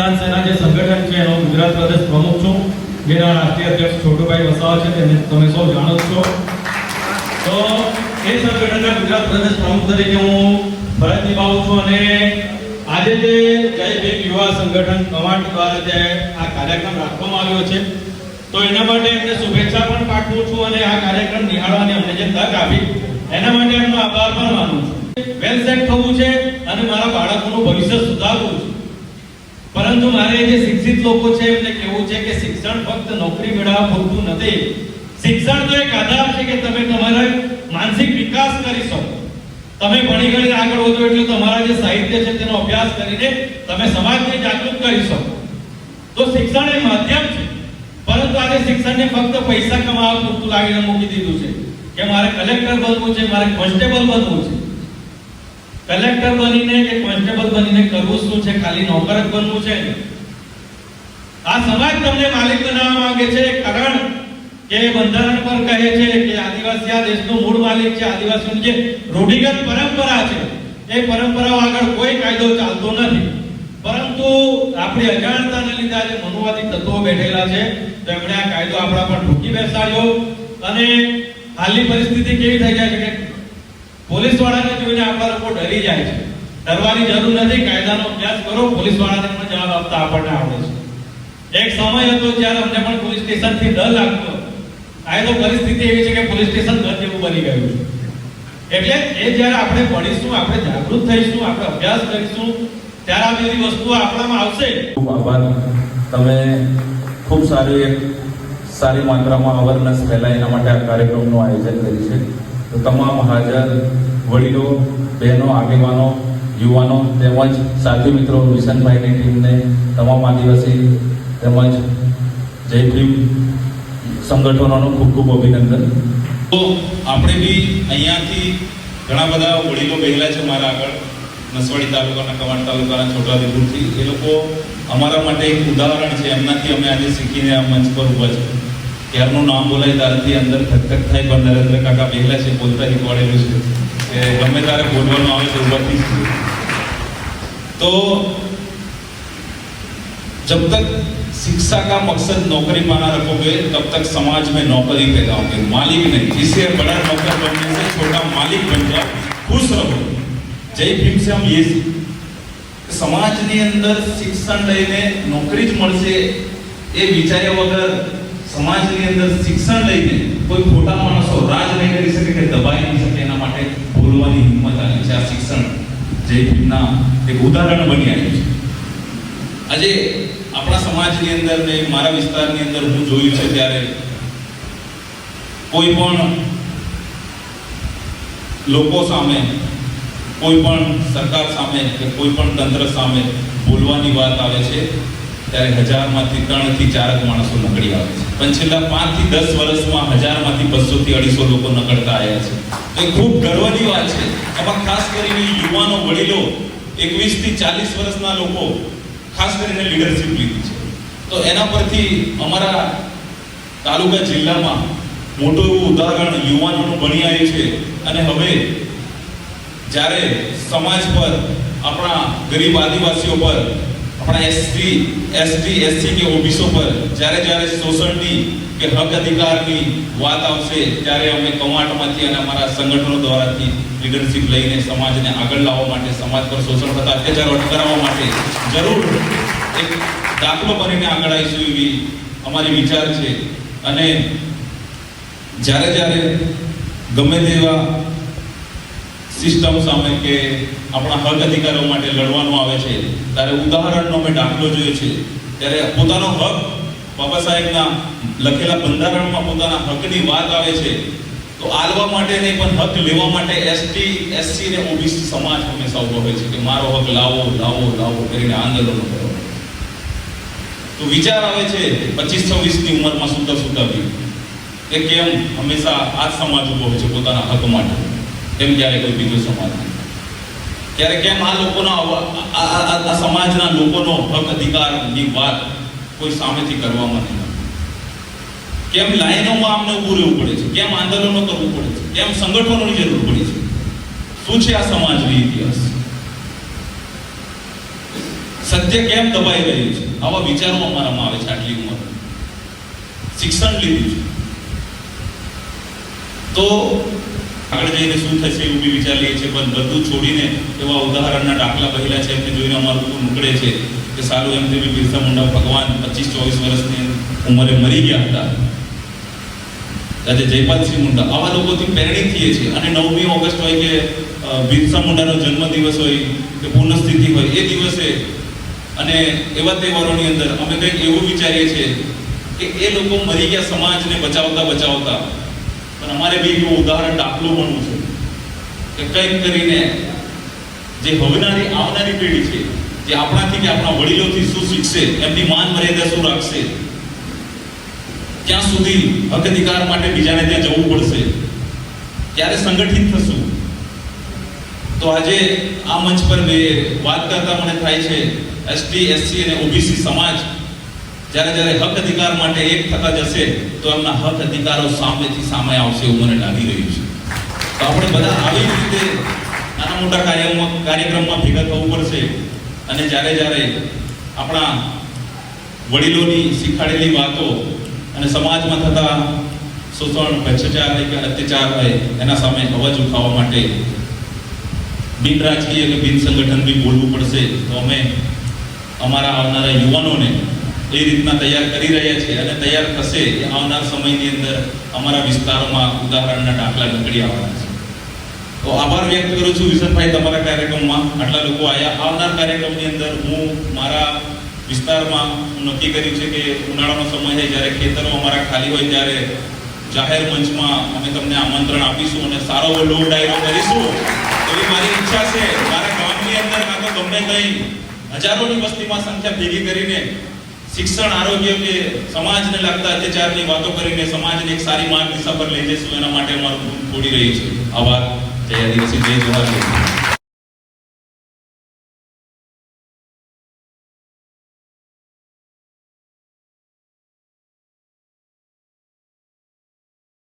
કિસાન સેના જે સંગઠન છે, એનો ગુજરાત પ્રદેશ પ્રમુખ છું. જેના રાષ્ટ્રીય અધ્યક્ષ છોટુભાઈ વસાવા છે તેને તમે સૌ જાણો છો. તો એ સંગઠનના ગુજરાત પ્રદેશ પ્રમુખ તરીકે હું ફરજ નિભાવું છું અને આજે જે જય ભીમ યુવા સંગઠન કમાન્ડ દ્વારા જે આ કાર્યક્રમ રાખવામાં આવ્યો છે, તો એના માટે એમને શુભેચ્છા પણ પાઠવું છું અને આ કાર્યક્રમ નિહાળવાની અમને જે તક આપી, એના માટે એમનો આભાર પણ માનું છું. વેલ સેટ થવું છે અને મારા બાળકોનું ભવિષ્ય સુધારવું છે. પરંતુ મારે જે શિક્ષિત લોકો છે, એમને કહેવું છે કે શિક્ષણ ફક્ત નોકરી મેળવવા પૂરતું નથી. શિક્ષણ તો એક આધાર છે કે તમે તમારા માનસિક વિકાસ કરી શકો. તમે ભણી ગણીને આગળ વધો એટલે તમારા જે સાહિત્ય છે તેનો અભ્યાસ કરીને તમે સમાજને જાગૃત કરી શકો. તો શિક્ષણ એ માધ્યમ છે. પરંતુ આજે શિક્ષણને ફક્ત પૈસા કમાવા પૂરતું લાવીને મૂકી દીધું છે. કે મારે કલેક્ટર બનવું છે, મારે કોન્સ્ટેબલ બનવું છે. કલેક્ટર બનીને કે કોન્સ્ટેબલ બનીને કરવું શું છે? ખાલી નોકર જ બનવું છે? આ સમાજ તમને માલિક બનાવવા માંગે છે, કારણ કે બંધારણ પર કહે છે કે આદિવાસી આ દેશનો મૂળ માલિક છે. આદિવાસીઓની જે રૂઢિગત પરંપરા છે, એ પરંપરાઓ આગળ કોઈ કાયદો ચાલતો નથી. પરંતુ આપણી અજાણતાને લીધે આજે મનુવાદી તત્વો બેઠેલા છે. તો એમણે આ કાયદો આપણા પર ઠૂકી બેસાડ્યો. અને હાલની પરિસ્થિતિ કેવી થઈ જાય છે કે પોલીસ વાળાને જોઈને આપણા લોકો ડરી જાય છે. ડરવાની જરૂર નથી, કાયદાનો અભ્યાસ કરો પોલીસ વાળાને પણ જવાબ આપતા આપણને આવડે છે. એક સમય હતો જ્યારે અમને પણ પોલીસ સ્ટેશનથી ડર લાગતો. કાયદો પરિસ્થિતિ એવી છે કે પોલીસ સ્ટેશન ઘર જેવું બની ગયું છે. એટલે એ જ્યારે આપણે ભણીશું, આપણે જાગૃત થઈશું, આપણે અભ્યાસ કરીશું, ત્યારે આ બધી વસ્તુઓ આપણામાં આવશે. ખૂબ આભાર. તમે ખૂબ સારી એક સારી માત્રામાં અવેરનેસ ફેલાય એના માટે આ કાર્યક્રમનું આયોજન કર્યું છે. તમામ હાજર વડીલો, બહેનો, આગેવાનો, યુવાનો તેમજ સાથી મિત્રો, વિશનભાઈની ટીમને તમામ આદિવાસી તેમજ જય ભીમ સંગઠનોનું ખૂબ ખૂબ અભિનંદન. તો આપણે બી અહીંયાથી ઘણા બધા વડીલો બહેલા છે મારા આગળ. નસવાડી તાલુકાના કવાડ તાલુકાના છોટાઉદેપુરથી. એ લોકો અમારા માટે એક ઉદાહરણ છે. એમનાથી અમે આજે શીખીને આ મંચ પર ઊભા છે ક્યારનું નામ બોલાય ત્યારથી અંદર ખટખટ થાય પણ નરેન્દ્ર કાકા બેહેલા છે બોલતા શીખવાડેલું છે કે ગમે ત્યારે બોલવાનું આવે છે ઊભાથી જ તો जब तक शिक्षा का मकसद नौकरी पाना रखोगे तब तक समाज में नौकरी पैदा होगी मालिक नहीं जिससे बड़ा नौकर बनने से छोटा मालिक बन जाओ खुश रहो जय भीम से हम ये सीख સમાજની અંદર શિક્ષણ લઈને નોકરી જ મળશે એ વિચાર્યા વગર સમાજની અંદર શિક્ષણ લઈને કોઈ ખોટા માણસો રાજ નહીં કરી શકે કે દબાઈ નહીં શકે, એના માટે બોલવાની હિંમત આવી છે. આ શિક્ષણ જે ભીમના એક ઉદાહરણ બની આવ્યું છે. આજે આપણા સમાજની અંદર ને મારા વિસ્તારની અંદર હું જોયું છે ત્યારે કોઈ પણ લોકો સામે, કોઈ પણ સરકાર સામે કે કોઈ પણ તંત્ર સામે બોલવાની વાત આવે છે. ત્યારે હજારમાંથી ત્રણથી ચાર માણસો નકળી આવે છે. પણ છેલ્લા પાંચથી દસ વર્ષમાં હજારમાંથી બસોથી અઢીસો લોકો નકળતા આવ્યા છે. તો એ ખૂબ ગર્વની વાત છે. એમાં ખાસ કરીને યુવાનો વડીલો એકવીસથી ચાલીસ વર્ષના લોકો ખાસ કરીને લીડરશીપ લીધી છે. તો એના પરથી અમારા તાલુકા જિલ્લામાં મોટું એવું ઉદાહરણ યુવાનોનું બની આવ્યું છે. અને હવે જ્યારે સમાજ પર, આપણા ગરીબ આદિવાસીઓ પર આપણા એસટી એસટી એસસી કે ઓબીસો પર જ્યારે જ્યારે શોષણની કે હક અધિકારની વાત આવશે ત્યારે અમે કમાટમાંથી અને અમારા સંગઠનો દ્વારાથી લીડરશીપ લઈને સમાજને આગળ લાવવા માટે, સમાજ પર શોષણ થતા અત્યાચારો અટકાવવા માટે જરૂર એક દાખલો બનીને આગળ આવીશું એવી અમારી વિચાર છે. અને જ્યારે જ્યારે ગમે તેવા સિસ્ટમ સામે કે આપણા હક અધિકારો માટે લડવાનું આવે છે. ત્યારે ઉદાહરણનો મેં દાખલો જોયો છે. ત્યારે પોતાનો હક બાબા સાહેબના લખેલા બંધારણમાં પોતાના હકની વાત આવે છે. તો આલવા માટે નહીં પણ હક લેવા માટે એસટી એસસી ને ઓબીસી સમાજ હંમેશા ઊભો હોય છે કે મારો હક લાવો લાવો લાવો કરીને આંદોલનો કરો. તો વિચાર આવે છે પચીસ છવ્વીસની ઉંમરમાં સુધા સુધા બી કે કેમ હંમેશા આ સમાજ ઊભો હોય છે પોતાના હક માટે. કેમ ક્યારે કોઈ બીજો સમાજ ત્યારે કેમ આ લોકોના આ સમાજના લોકોનો હક અધિકારની વાત કોઈ સામેથી કરવામાં નહીં કેમ લાઈનોમાં અમને ઊભું રહેવું પડે છે? કેમ આંદોલનો કરવું પડે છે? કેમ સંગઠનોની જરૂર પડે છે? શું છે આ સમાજનો ઇતિહાસ? સત્ય કેમ દબાઈ રહ્યું છે? આવા વિચારો અમારામાં આવે છે આટલી ઉંમર. શિક્ષણ લીધું છે. તો આગળ જઈને શું થશે એવું બી વિચાર છીએ, પણ બધું છોડીને એવા ઉદાહરણના દાખલા પહેલા છે એમને જોઈને અમારું ખૂબ નીકળે છે કે સારું એમ બી બિરસા મુંડા ભગવાન પચીસ ચોવીસ વર્ષની ઉંમરે મરી ગયા હતા. આજે જયપાલસિંહ મુંડા, આવા લોકોથી પ્રેરિત થઈએ છીએ. અને નવમી ઓગસ્ટ હોય કે બિરસા મુંડાનો જન્મદિવસ હોય કે પુનઃસ્થિતિ હોય, એ દિવસે અને એવા તહેવારોની અંદર અમે કંઈક એવું વિચારીએ છીએ કે એ લોકો મરી ગયા સમાજને બચાવતા બચાવતા. પણ અમારે બી એવું ઉદાહરણ દાખલું બનવું છે કે કંઈક કરીને જે હવનારી આવનારી પેઢી છે, જે આપણાથી કે આપણા વડીલોથી શું શીખશે, એમની માન મર્યાદા શું રાખશે, ક્યાં સુધી હક અધિકાર માટે બીજાને ત્યાં જવું પડશે, ક્યારે સંગઠિત થશું? તો આજે આ મંચ પર બે વાત કરતા મને થાય છે, એસટી, એસસી અને ઓબીસી સમાજ જ્યારે જ્યારે હક અધિકાર માટે એક થતા જશે, તો એમના હક અધિકારો સામેથી સામે આવશે એવું મને લાગી રહ્યું છે. તો આપણે બધા આવી જ રીતે નાના મોટા કાર્યમાં, કાર્યક્રમમાં ભેગા થવું પડશે. અને જ્યારે જ્યારે આપણા વડીલોની શીખાડેલી વાતો અને સમાજમાં થતા શોષણ, ભ્રષ્ટાચાર કે અત્યાચાર હોય, એના સામે અવાજ ઉઠાવવા માટે બિન રાજકીય કે બિન સંગઠન બી બોલવું પડશે. તો અમે અમારા આવનારા યુવાનોને એ રીતના તૈયાર કરી રહ્યા છે અને તૈયાર થશે એ આવનાર સમયની અંદર અમારા વિસ્તારોમાં ઉદાહરણના દાખલા નીકળી આવવાના છે. તો આભાર વ્યક્ત કરું છું વિશનભાઈ તમારા કાર્યક્રમમાં. આટલા લોકો આવ્યા આવનાર કાર્યક્રમની અંદર હું મારા વિસ્તારમાં હું નક્કી કર્યું છે કે ઉનાળાનો સમય છે જ્યારે ખેતરો અમારા ખાલી હોય ત્યારે જાહેર મંચમાં અમે તમને આમંત્રણ આપીશું અને સારો એવો લોક ડાયરો કરીશું. એવી મારી ઈચ્છા છે. મારા ગામની અંદર કાં તો ગમે કંઈ હજારોની વસ્તીમાં સંખ્યા ભેગી કરીને શિક્ષણ આરોગ્ય કે સમાજને લગતા અત્યાચારની વાતો કરીને સમાજને એક સારી માર્ગ દિશા પર લઈ જઈશું. એના માટે અમારું ખૂબ થોડી રહી છે. આભાર. જય આદિવાસી, જય ભીમ.